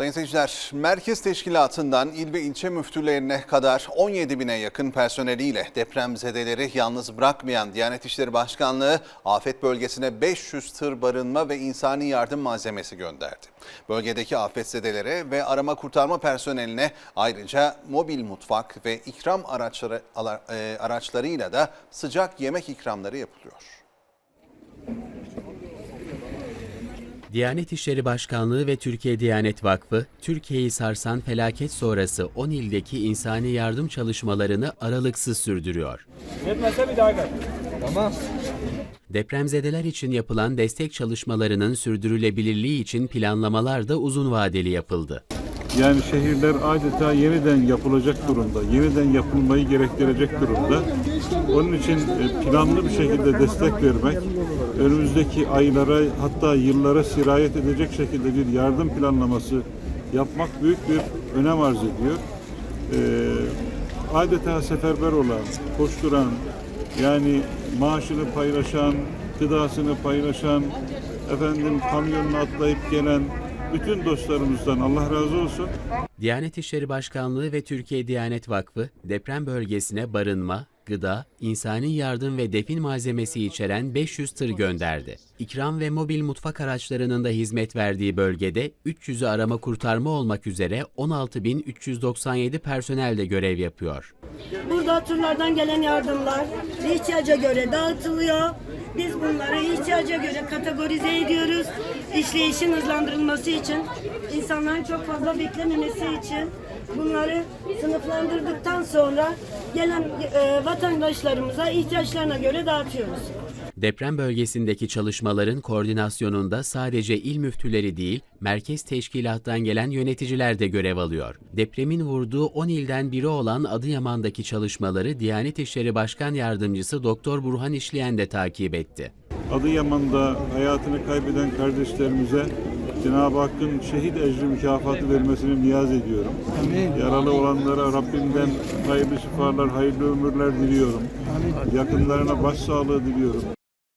Sayın seyirciler, Merkez Teşkilatı'ndan il ve ilçe müftülerine kadar 17 bine yakın personeliyle depremzedeleri yalnız bırakmayan Diyanet İşleri Başkanlığı afet bölgesine 500 tır barınma ve insani yardım malzemesi gönderdi. Bölgedeki afetzedelere ve arama kurtarma personeline ayrıca mobil mutfak ve ikram araçları e, araçlarıyla da sıcak yemek ikramları yapılıyor. Diyanet İşleri Başkanlığı ve Türkiye Diyanet Vakfı, Türkiye'yi sarsan felaket sonrası 10 ildeki insani yardım çalışmalarını aralıksız sürdürüyor. Yetmezse bir daha gel. Tamam. Depremzedeler için yapılan destek çalışmalarının sürdürülebilirliği için planlamalar da uzun vadeli yapıldı. Yani şehirler adeta yeniden yapılacak durumda, yeniden yapılmayı gerektirecek durumda. Onun için e, planlı bir şekilde destek vermek, önümüzdeki aylara hatta yıllara sirayet edecek şekilde bir yardım planlaması yapmak büyük bir önem arz ediyor. E, adeta seferber olan, koşturan, yani maaşını paylaşan, gıdasını paylaşan, efendim kamyonuna atlayıp gelen bütün dostlarımızdan Allah razı olsun. Diyanet İşleri Başkanlığı ve Türkiye Diyanet Vakfı, deprem bölgesine barınma, gıda, insani yardım ve defin malzemesi içeren 500 tır gönderdi. İkram ve mobil mutfak araçlarının da hizmet verdiği bölgede 300'ü arama kurtarma olmak üzere 16.397 personel de görev yapıyor. Burada turlardan gelen yardımlar ihtiyaca göre dağıtılıyor. Biz bunları ihtiyaca göre kategorize ediyoruz. İşleyişin hızlandırılması için, insanların çok fazla beklememesi için bunları sınıflandırdıktan sonra gelen e, vatandaşlarımıza ihtiyaçlarına göre dağıtıyoruz. Deprem bölgesindeki çalışmaların koordinasyonunda sadece il müftüleri değil, merkez teşkilattan gelen yöneticiler de görev alıyor. Depremin vurduğu 10 ilden biri olan Adıyaman'daki çalışmaları Diyanet İşleri Başkan Yardımcısı Doktor Burhan İşleyen de takip etti. Adıyaman'da hayatını kaybeden kardeşlerimize Cenab-ı Hakk'ın şehit ecri mükafatı vermesini niyaz ediyorum. Yaralı olanlara Rabbimden hayırlı şifalar, hayırlı ömürler diliyorum. Yakınlarına başsağlığı diliyorum.